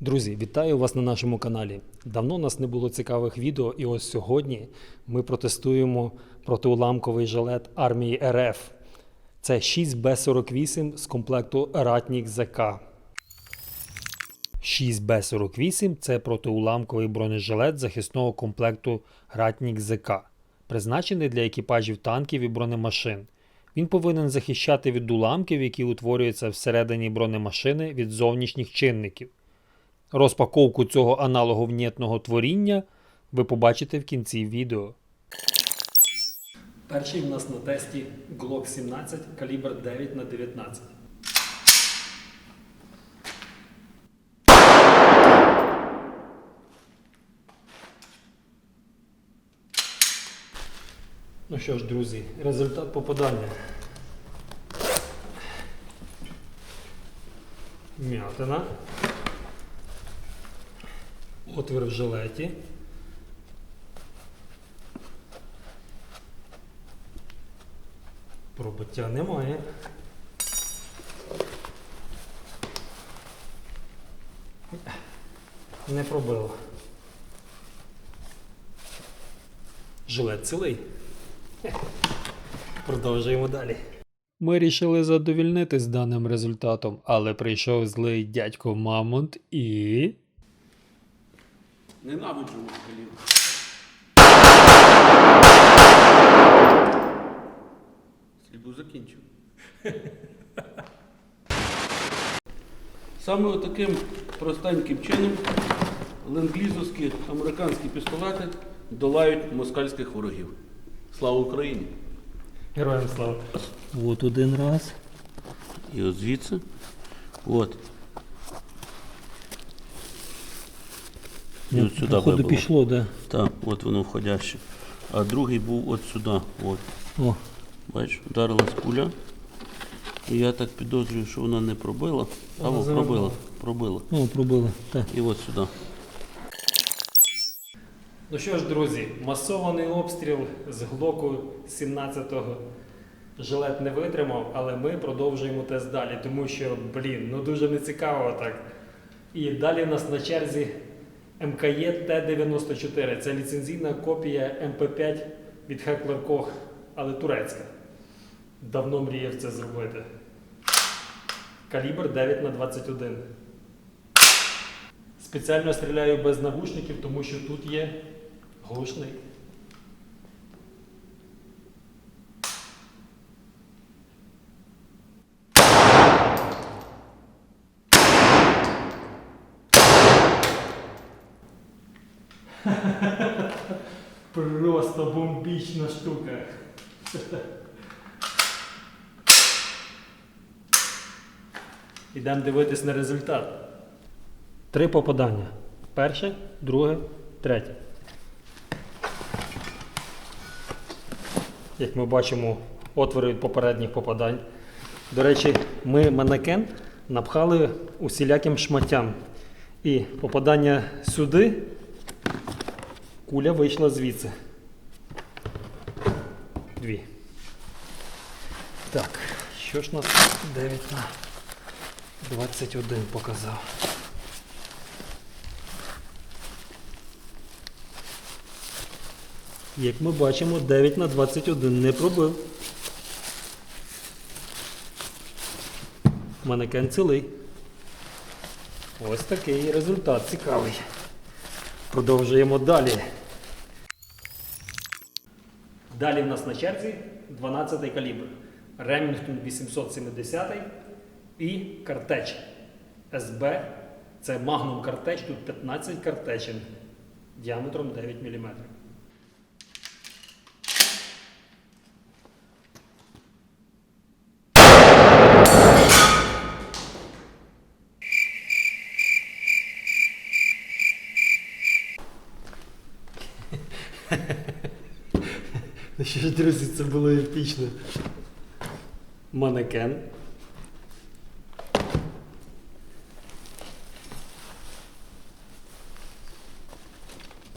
Друзі, вітаю вас на нашому каналі. Давно у нас не було цікавих відео, і ось сьогодні ми протестуємо протиуламковий жилет армії РФ. Це 6Б48 з комплекту Ратнік ЗК. 6Б48 це протиуламковий бронежилет захисного комплекту Ратнік ЗК, призначений для екіпажів танків і бронемашин. Він повинен захищати від уламків, які утворюються всередині бронемашини від зовнішніх чинників. Розпаковку цього аналоговнєтного творіння ви побачите в кінці відео. Перший в нас на тесті Glock 17 калібр 9 на 19. Ну що ж, друзі, результат попадання. М'ятина. Отвір в жилеті. Пробиття немає. Не пробило. Жилет цілий. Продовжуємо далі. Ми рішили задовільнитись даним результатом, але прийшов злий дядько Мамонт і. Ненавиджу москалів. Сліду закінчив. Саме таким простеньким чином ленд-лізовські американські пістолети долають москальських ворогів. Слава Україні! Героям слава. От один раз. І от звідси. От. І от сюди Походу вибило. пішло, да. Так, от воно входяще. А другий був от сюди. От. О, Бачиш, вдарилась куля. І я так підозрюю, що вона не пробила. Вона Або заробила. пробила. Пробила. о, пробило. Так. І от сюди. Ну що ж, друзі, масований обстріл з глоку 17-го жилет не витримав, але ми продовжуємо тест далі, тому що, блін, ну дуже нецікаво так. І далі в нас на черзі МКЄ Т-94. Це ліцензійна копія МП5 від Heckler Koch, але турецька. Давно мріяв це зробити. Калібр 9 на 21. Спеціально стріляю без навушників, тому що тут є глушник. Просто бомбічна штука. Ідемо дивитись на результат. Три попадання. Перше, друге, третє. Як ми бачимо, отвори від попередніх попадань. До речі, ми манекен напхали усіляким шматтям. І попадання сюди, куля вийшла звідси. Дві. Так, що ж нас 9 на 21 показав. Як ми бачимо, 9 на 21 не пробив. Манекен цілий. Ось такий результат цікавий. Продовжуємо далі. Далі в нас на черзі 12 калібр. Ремінгтон 870 і картеч. СБ. Це магнум картеч, тут 15 картечин діаметром 9 мм. Ну що ж, друзі, це було епічно. Манекен.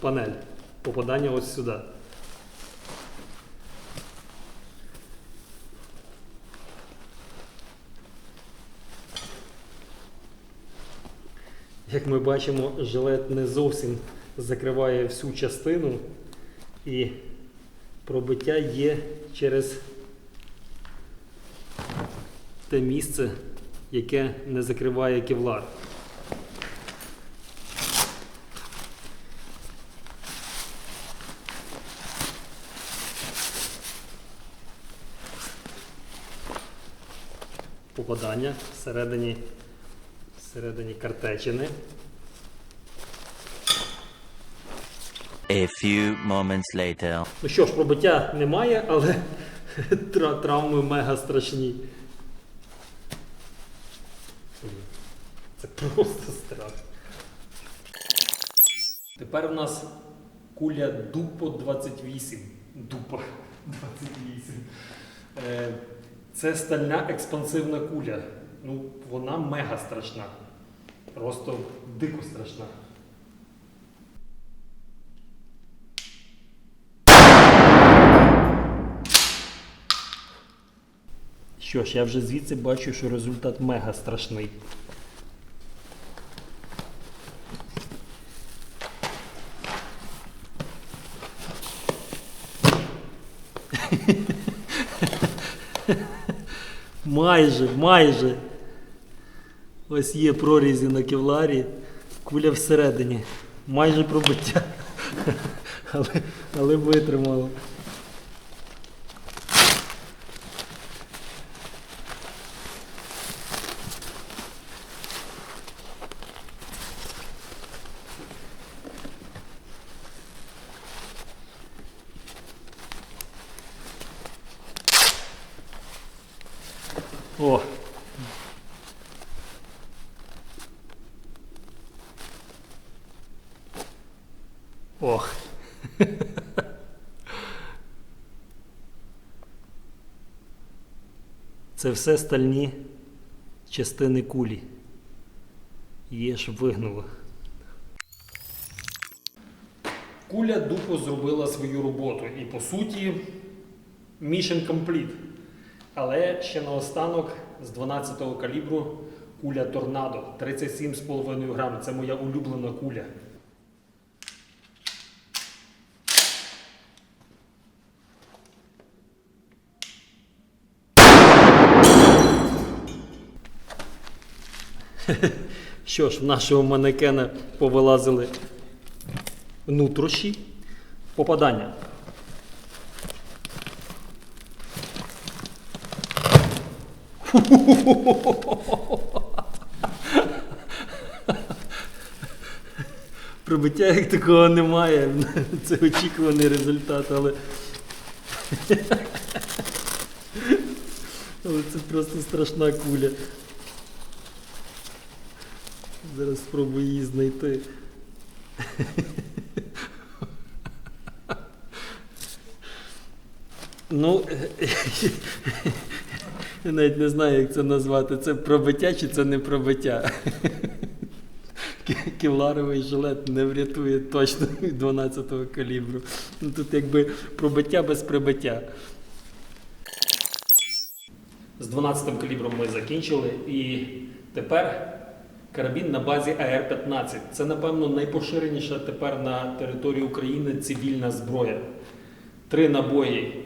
Панель. Попадання ось сюди. Як ми бачимо, жилет не зовсім закриває всю частину і пробиття є через те місце, яке не закриває кевлар. Попадання всередині, всередині картечини. Few moments later. Ну що ж, пробиття немає, але травми мега страшні. Це просто страх. Тепер у нас куля Дупо 28. Дупо 28. Е, Це стальна експансивна куля. Ну, вона мега страшна. Просто дико страшна. Що ж, я вже звідси бачу, що результат мега страшний. майже, майже. Ось є прорізі на кевларі, куля всередині. Майже пробиття. Але, але витримало. О. Ох. Це все стальні частини кулі. Є ж вигнуло. Куля дупо зробила свою роботу і по суті mission complete. Але ще наостанок з 12-го калібру куля Торнадо 37,5 грам. Це моя улюблена куля. Що ж, в нашого манекена повилазили нутрощі. Попадання. Пробиття як такого немає. Це очікуваний результат, але. Але це просто страшна куля. Зараз спробую її знайти. Ну, я навіть не знаю, як це назвати. Це пробиття чи це не пробиття. Кевларовий жилет не врятує точно від 12-го калібру. Ну, тут якби пробиття без прибиття. З 12-м калібром ми закінчили і тепер карабін на базі АР-15. Це, напевно, найпоширеніша тепер на території України цивільна зброя. Три набої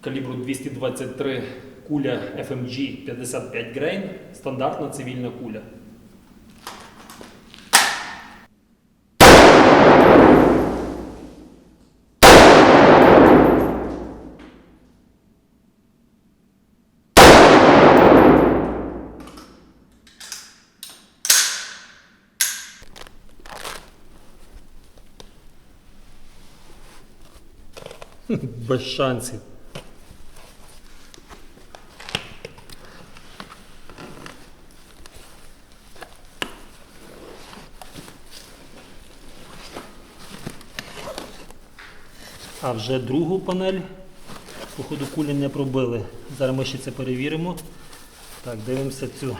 калібру 223 куля FMG 55 грейн, стандартна цивільна куля. Без шансів. А вже другу панель, походу, кулі не пробили. Зараз ми ще це перевіримо. Так, дивимося цю.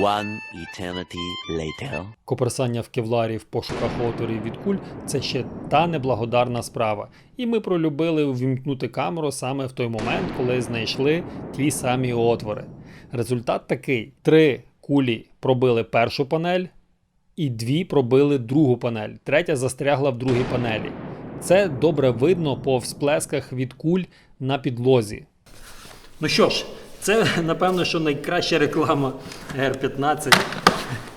One eternity later. Коперсання в кевларі в пошуках отворів від куль це ще та неблагодарна справа. І ми пролюбили увімкнути камеру саме в той момент, коли знайшли ті самі отвори. Результат такий: три кулі пробили першу панель, і дві пробили другу панель. Третя застрягла в другій панелі. Це добре видно по всплесках від куль на підлозі. Ну що ж, це напевно, що найкраща реклама Р-15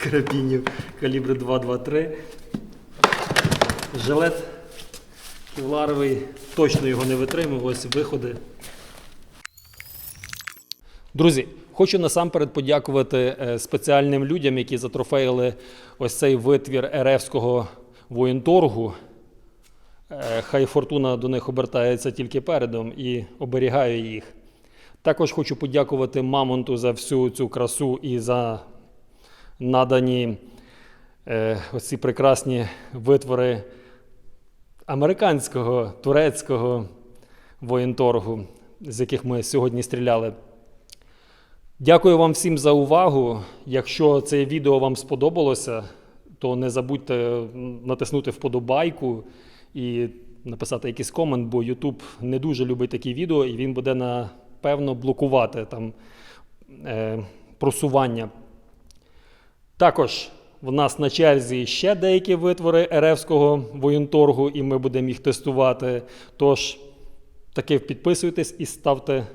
карабінів калібру 223. Жилет кевларовий точно його не витримав. Ось виходи. Друзі, хочу насамперед подякувати е, спеціальним людям, які затрофеїли ось цей витвір РФського воєнторгу. Е, Хай фортуна до них обертається тільки передом і оберігає їх. Також хочу подякувати Мамонту за всю цю красу і за надані е, оці прекрасні витвори американського, турецького воєнторгу, з яких ми сьогодні стріляли. Дякую вам всім за увагу. Якщо це відео вам сподобалося, то не забудьте натиснути вподобайку і написати якийсь комент, бо YouTube не дуже любить такі відео, і він буде напевно блокувати там е, просування. Також в нас на черзі ще деякі витвори РФського воєнторгу, і ми будемо їх тестувати. Тож таки підписуйтесь і ставте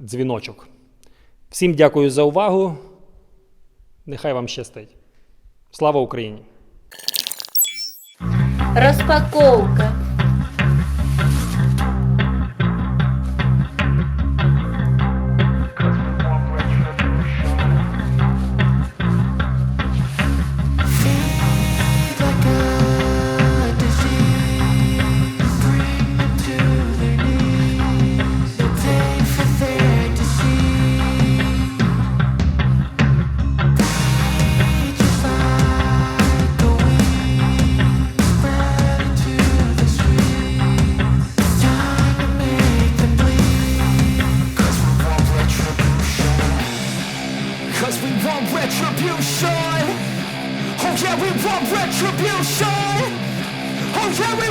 дзвіночок. Всім дякую за увагу. Нехай вам щастить. Слава Україні! Распаковка. retribution. Oh, yeah,